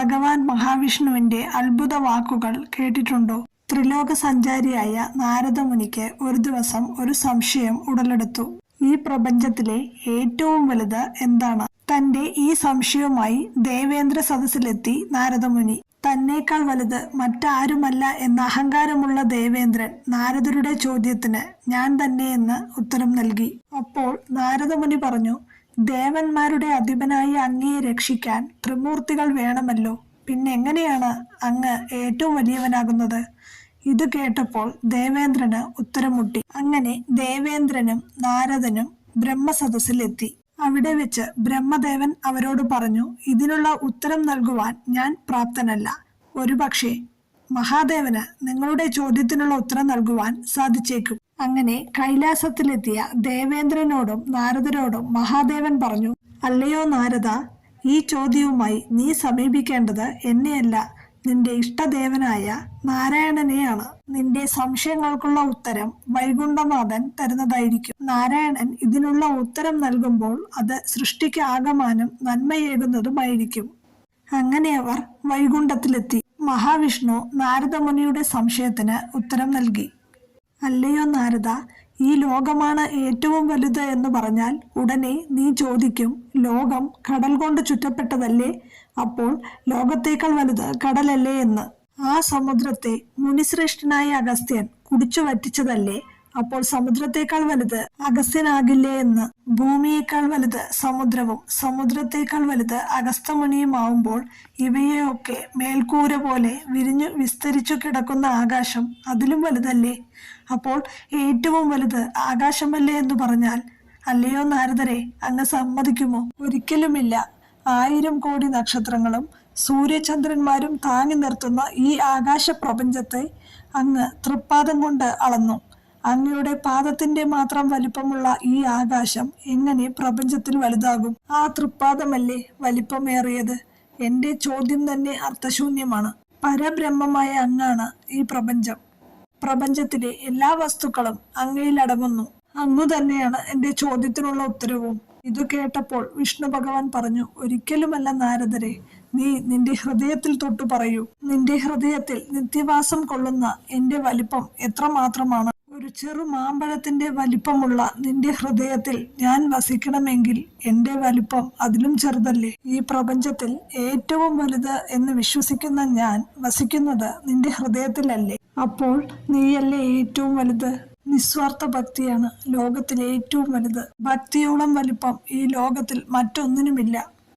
ഭഗവാൻ മഹാവിഷ്ണുവിന്റെ അത്ഭുത വാക്കുകൾ കേട്ടിട്ടുണ്ടോ? ത്രിലോക സഞ്ചാരിയായ നാരദമുനിക്ക് ഒരു ദിവസം ഒരു സംശയം ഉടലെടുത്തു. ഈ പ്രപഞ്ചത്തിലെ ഏറ്റവും വലുത് എന്താണ്? തന്റെ ഈ സംശയവുമായി ദേവേന്ദ്ര സദസ്സിലെത്തി നാരദമുനി. തന്നേക്കാൾ വലുത് മറ്റാരുമല്ല എന്ന അഹങ്കാരമുള്ള ദേവേന്ദ്രൻ നാരദരുടെ ചോദ്യത്തിന് ഞാൻ തന്നെയെന്ന് ഉത്തരം നൽകി. അപ്പോൾ നാരദമുനി പറഞ്ഞു ദേവന്മാരുടെ അധിപനായി അങ്ങയെ രക്ഷിക്കാൻ ത്രിമൂർത്തികൾ വേണമല്ലോ. പിന്നെ എങ്ങനെയാണ് അങ്ങ് ഏറ്റവും വലിയവനാകുന്നത്? ഇത് കേട്ടപ്പോൾ ദേവേന്ദ്രന് ഉത്തരം മുട്ടി അങ്ങനെ ദേവേന്ദ്രനും നാരദനും ബ്രഹ്മസദസ്സിലെത്തി. അവിടെ വെച്ച് ബ്രഹ്മദേവൻ അവരോട് പറഞ്ഞു ഇതിനുള്ള ഉത്തരം നൽകുവാൻ ഞാൻ പ്രാപ്തനല്ല. ഒരുപക്ഷെ മഹാദേവന് നിങ്ങളുടെ ചോദ്യത്തിനുള്ള ഉത്തരം നൽകുവാൻ സാധിച്ചേക്കും. അങ്ങനെ കൈലാസത്തിലെത്തിയ ദേവേന്ദ്രനോടും നാരദരോടും മഹാദേവൻ പറഞ്ഞു അല്ലയോ നാരദ ഈ ചോദ്യവുമായി നീ സമീപിക്കേണ്ടത് എന്നെയല്ല. നിന്റെ ഇഷ്ടദേവനായ നാരായണനെയാണ്. നിന്റെ സംശയങ്ങൾക്കുള്ള ഉത്തരം വൈകുണ്ഠനാഥൻ തരുന്നതായിരിക്കും. നാരായണൻ ഇതിനുള്ള ഉത്തരം നൽകുമ്പോൾ അത് സൃഷ്ടിക്ക് ആകമാനം നന്മയേകുന്നതുമായിരിക്കും. അങ്ങനെ അവർ വൈകുണ്ഠത്തിലെത്തി. മഹാവിഷ്ണു നാരദമുനിയുടെ സംശയത്തിന് ഉത്തരം നൽകി. അല്ലയോ നാരദ ഈ ലോകമാണ് ഏറ്റവും വലുത് എന്ന് പറഞ്ഞാൽ ഉടനെ നീ ചോദിക്കും ലോകം കടൽ കൊണ്ട് ചുറ്റപ്പെട്ടതല്ലേ? അപ്പോൾ ലോകത്തേക്കാൾ വലുത് കടലല്ലേ എന്ന്. ആ സമുദ്രത്തെ മുനിശ്രേഷ്ഠനായ അഗസ്ത്യൻ കുടിച്ചു വറ്റിച്ചതല്ലേ അപ്പോൾ സമുദ്രത്തേക്കാൾ വലുത് അഗസ്ത്യനാകില്ലേ എന്ന്. ഭൂമിയേക്കാൾ വലുത് സമുദ്രവും. സമുദ്രത്തേക്കാൾ വലുത് അഗസ്തമുനിയും ആവുമ്പോൾ ഇവയെയൊക്കെ മേൽക്കൂര പോലെ വിരിഞ്ഞു വിസ്തരിച്ചു കിടക്കുന്ന ആകാശം അതിലും വലുതല്ലേ? അപ്പോൾ ഏറ്റവും വലുത് ആകാശമല്ലേ എന്ന് പറഞ്ഞാൽ അല്ലയോ നാരദരെ അങ്ങ് സമ്മതിക്കുമോ? ഒരിക്കലുമില്ല. ആയിരം കോടി നക്ഷത്രങ്ങളും സൂര്യചന്ദ്രന്മാരും താങ്ങി നിർത്തുന്ന ഈ ആകാശ പ്രപഞ്ചത്തെ അങ്ങ് തൃപ്പാദം കൊണ്ട് അളന്നു. അങ്ങയുടെ പാദത്തിന്റെ മാത്രം വലിപ്പമുള്ള ഈ ആകാശം എങ്ങനെ പ്രപഞ്ചത്തിൽ വലുതാകും? ആ തൃപ്പാദമല്ലേ വലിപ്പമേറിയത്? എന്റെ ചോദ്യം തന്നെ അർത്ഥശൂന്യമാണ്. പരബ്രഹ്മമായ അങ്ങാണ് ഈ പ്രപഞ്ചം. പ്രപഞ്ചത്തിലെ എല്ലാ വസ്തുക്കളും അങ്ങയിൽ അടങ്ങുന്നു. അങ്ങു തന്നെയാണ് എന്റെ ചോദ്യത്തിനുള്ള ഉത്തരവും. ഇത് കേട്ടപ്പോൾ വിഷ്ണു ഭഗവാൻ പറഞ്ഞു ഒരിക്കലുമല്ല നാരദരെ നീ നിന്റെ ഹൃദയത്തിൽ തൊട്ടു പറയൂ. നിന്റെ ഹൃദയത്തിൽ നിത്യവാസം കൊള്ളുന്ന എന്റെ വലിപ്പം എത്രമാത്രമാണ്? ഒരു ചെറു മാമ്പഴത്തിന്റെ വലിപ്പമുള്ള നിന്റെ ഹൃദയത്തിൽ ഞാൻ വസിക്കണമെങ്കിൽ എന്റെ വലിപ്പം അതിലും ചെറുതല്ലേ? ഈ പ്രപഞ്ചത്തിൽ ഏറ്റവും വലുത് എന്ന് വിശ്വസിക്കുന്ന ഞാൻ വസിക്കുന്നത് നിന്റെ ഹൃദയത്തിലല്ലേ? അപ്പോൾ നീയല്ലേ ഏറ്റവും വലുത്? നിസ്വാർത്ഥ ഭക്തിയാണ് ലോകത്തിലെ ഏറ്റവും വലുത്. ഭക്തിയോളം വലിപ്പം ഈ ലോകത്തിൽ മറ്റൊന്നിനുമില്ല.